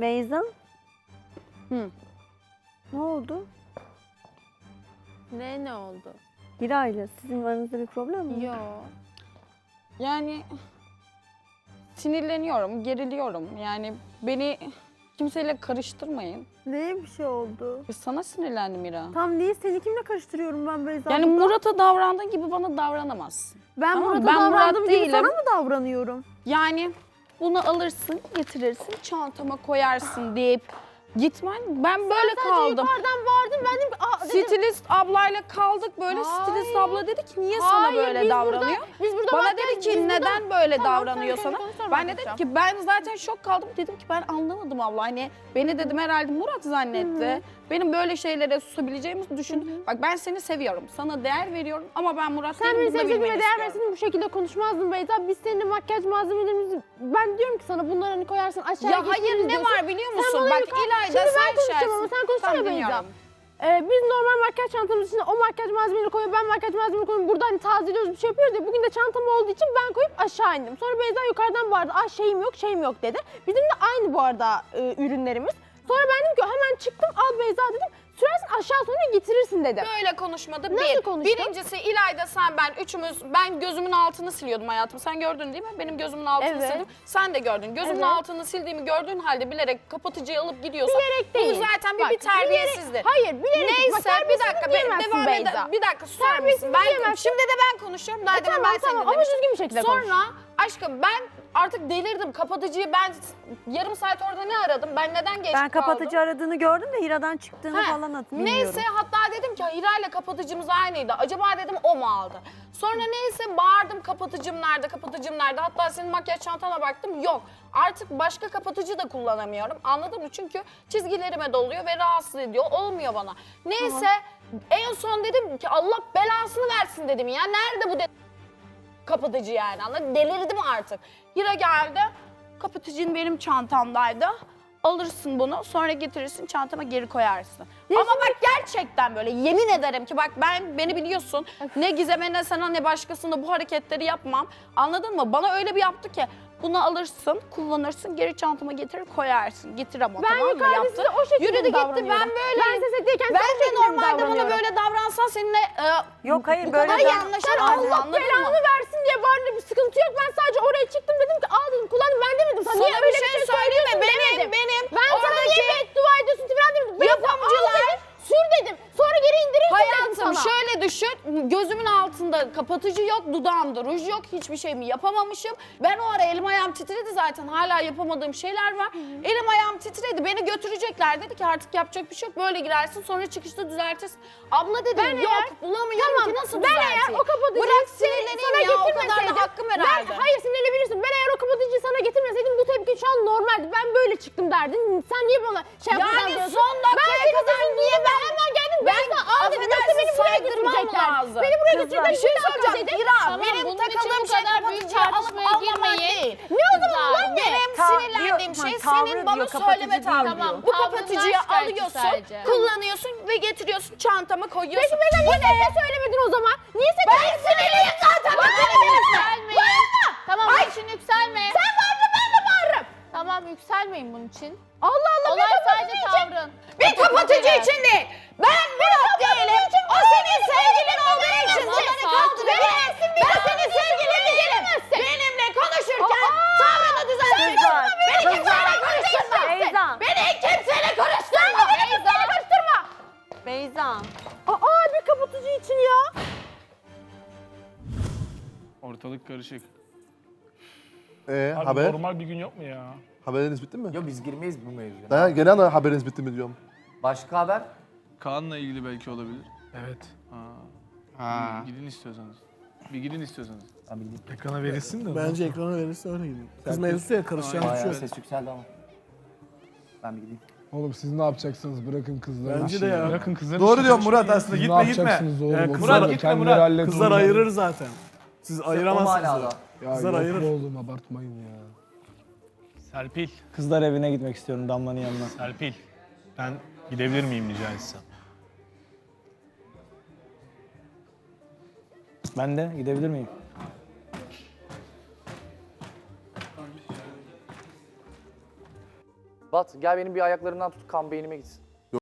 Beyza? Hı. Ne oldu? Ne ne oldu? Hira ile sizin aranızda bir problem mi? Yo. Yani sinirleniyorum, geriliyorum. Yani beni kimseyle karıştırmayın. Neye bir şey oldu? E sana sinirlendim Mira. Tam değil seni kimle karıştırıyorum ben Beyza? Yani Murat'a davrandığın gibi bana davranamazsın. ben Tamam, Murat'a ben Murat gibi değilim. sana mı davranıyorum? Yani bunu alırsın, getirirsin, çantama koyarsın deyip gitmen. Ben böyle kaldım. Yukarıdan vardım ben dedim ki aa dedim. Stilist ablayla kaldık böyle. Stilist Hayır. abla dedi ki niye sana Hayır, böyle biz davranıyor? Burada, biz burada Bana dedi biz ki burada- neden böyle Tamam, davranıyor sen sana? Ben de konuşacağım. dedim ki ben zaten şok kaldım. Dedim ki ben anlamadım abla. Hani beni dedim herhalde Murat zannetti. Benim böyle şeylere susabileceğimi düşün. Bak ben seni seviyorum. Sana değer veriyorum ama ben Murat Sen beni ve bilmeni değer verseydin bu şekilde konuşmazdın Beyza. Biz seninle makyaj malzemelerimizi... Ben diyorum ki sana bunları hani koyarsın aşağıya Ya hayır ne diyorsun. var biliyor musun? bana Bak yukarı- İlayda Şimdi sen ben konuşacağım ama şersin. sen konuşsana Tamam, Beyza. dinliyorum. Ee, biz normal makyaj çantamız içinde o makyaj malzemeleri koyuyor, ben makyaj malzemeleri koyuyorum. Burada hani tazeliyoruz bir şey yapıyoruz ya. Bugün de çantam olduğu için ben koyup aşağı indim. Sonra Beyza yukarıdan bağırdı. Aa şeyim yok, şeyim yok dedi. Bizim de aynı bu arada e, ürünlerimiz. Sonra ben dedim ki hemen çıktım al Beyza dedim. Sürersin aşağı sonra getirirsin dedim. Böyle konuşmadı. Nasıl bir. konuştun? Birincisi İlayda sen ben üçümüz ben gözümün altını siliyordum hayatım. Sen gördün değil mi? Benim gözümün altını Evet. sildim. Sen de gördün. Gözümün Evet. altını sildiğimi gördüğün halde bilerek kapatıcıyı alıp gidiyorsan Bilerek değil. bu zaten bir, Bak, bir terbiyesizdir. bilerek- hayır bilerek. Neyse Bak, bir terbiyesizlik dakika be, diyemezsin devam Beyza. ede. Bir dakika susar mısın? Ben, diyemezsin. şimdi de ben konuşuyorum. Daha E, demin tamam, ben seni tamam, ama dinlemiştim. düzgün bir şekilde konuş. Sonra aşkım ben artık delirdim. Kapatıcıyı ben yarım saat orada ne aradım? Ben neden geç Ben kaldım? kapatıcı aradığını gördüm de Hira'dan çıktığını Ha, falan hatırlamıyorum. Neyse hatta dedim ki Hira ile kapatıcımız aynıydı. Acaba dedim o mu aldı? Sonra neyse bağırdım kapatıcım nerede kapatıcım nerede? Hatta senin makyaj çantana baktım yok. Artık başka kapatıcı da kullanamıyorum. Anladın mı? Çünkü çizgilerime doluyor ve rahatsız ediyor. Olmuyor bana. Neyse en son dedim ki Allah belasını versin dedim ya. Nerede bu dedim kapatıcı yani anladın? Delirdim artık. Hira geldi. Kapatıcın benim çantamdaydı. Alırsın bunu sonra getirirsin çantama geri koyarsın. Ama bak gerçekten böyle yemin ederim ki bak ben beni biliyorsun. Ne Gizem'e ne sana ne başkasına bu hareketleri yapmam. Anladın mı? Bana öyle bir yaptı ki bunu alırsın, kullanırsın, geri çantama getirir koyarsın. Getir ama Ben tamam mı yukarıda yaptı. size o şekilde Yürüdü gitti ben böyle. Ben size setteyken ben sen de normalde bana böyle davransan seninle e, Yok hayır bu böyle kadar de- iyi anlaşamazdım Allah belanı mı? versin diye bağırdı bir sıkıntı yok. Ben sadece oraya çıktım dedim ki al dedim kullandım ben demedim. Sana, niye Sana öyle bir bir şey şey söyleyeyim mi? söylüyorsun Benim, demedim. benim Ben sana niye oradaki beddua ediyorsun falan demedim. Ben de al yapımcılar- dedim, Sür dedim. Sonra geri indirirsin dedim Hayatım düşün, gözümün altında kapatıcı yok, dudağımda ruj yok, hiçbir şeyimi yapamamışım. Ben o ara elim ayağım titredi zaten, hala yapamadığım şeyler var. Elim ayağım titredi, beni götürecekler. Dedi ki artık yapacak bir şey yok, böyle girersin sonra çıkışta düzeltirsin. Abla dedim Ben yok, eğer- bulamıyorum Tamam, ki nasıl ben düzelteyim? eğer o kapatıcıyı Bırak sana ya, o kadar da hakkım herhalde. Ben, hayır sinirlenebilirsin. Ben eğer o kapatıcıyı sana getirmeseydim bu tepki şu an normaldi. Ben böyle çıktım derdin. Sen niye bana şey Yani yapmadan diyorsun? son dakikaya ben kadar niye ben- hemen geldim. Ben Ben, sana al dedim. Yoksa affedersin, beni buraya saydırmam götürecekler. Lazım. Beni buraya. Bir şey Bir söyleyeceğim. dedim. İra, Tamam, benim takıldığım bu şey kadar büyük kapatıcıyı alıp tartışmaya almamak girmeyin. değil. Ne o zaman ulan ne? Benim sinirlendiğim şey tavrı senin bana söyleme tavrın. Tamam, Bu kapatıcıyı alıyorsun, sadece. kullanıyorsun ve getiriyorsun çantama koyuyorsun. Peki Beyza niye sesle söylemedin o zaman? Niye sesle Ben sinirliyim zaten. Yükselmeyin. Tamam bunun için yükselme. Sen bağırma ben de bağırırım. Tamam yükselmeyin bunun için. Allah Allah. Olay bir sadece kapatıcı için- tavrın. Bir kapatıcı için değil. Ben Murat değilim. O senin sevgilin olduğu için Tamam, seni sakin kaldırıyor. ol. Ben senin sevgilin değilim. Benimle konuşurken tavrını düzeltin. Kızlar, Beni kimseyle kızlar. karıştırma. Beyza. Beni kimseyle karıştırma. Beyza. Karıştırma. Beyza. Aa bir kapatıcı için ya. Ortalık karışık. Ee, Abi haber? normal bir gün yok mu ya? Haberiniz bitti mi? Yok biz girmeyiz bu mevzuya. Daha genel olarak haberiniz bitti mi diyorum. Başka haber? Kaan'la ilgili belki olabilir. Evet. Ha. Gidin istiyorsanız. Bir gidin istiyorsanız. Ben bileyim. Ekrana verilsin de. Bence ekrana verirse öyle gidin. Kız mevzusu ya karışacağını Bayağı düşünüyorum. ses yükseldi ama. Ben bir gideyim. Oğlum siz ne yapacaksınız? Bırakın kızları. Bence de ya. Bırakın kızları. Doğru diyorsun Murat aslında Siz gitme ne gitme. yapacaksınız oğlum? Yani O kızlar, kızlar kendileri hallet kızlar oğlum. ayırır zaten. Siz ayıramazsınız. hala ya. da. Ya Kızlar yok ayırır. be oğlum abartmayın ya. Serpil. Kızlar evine gitmek istiyorum Damla'nın yanına. Serpil. Ben gidebilir miyim rica etsem? Ben de gidebilir miyim? Bat gel benim bir ayaklarımdan tut kan beynime gitsin.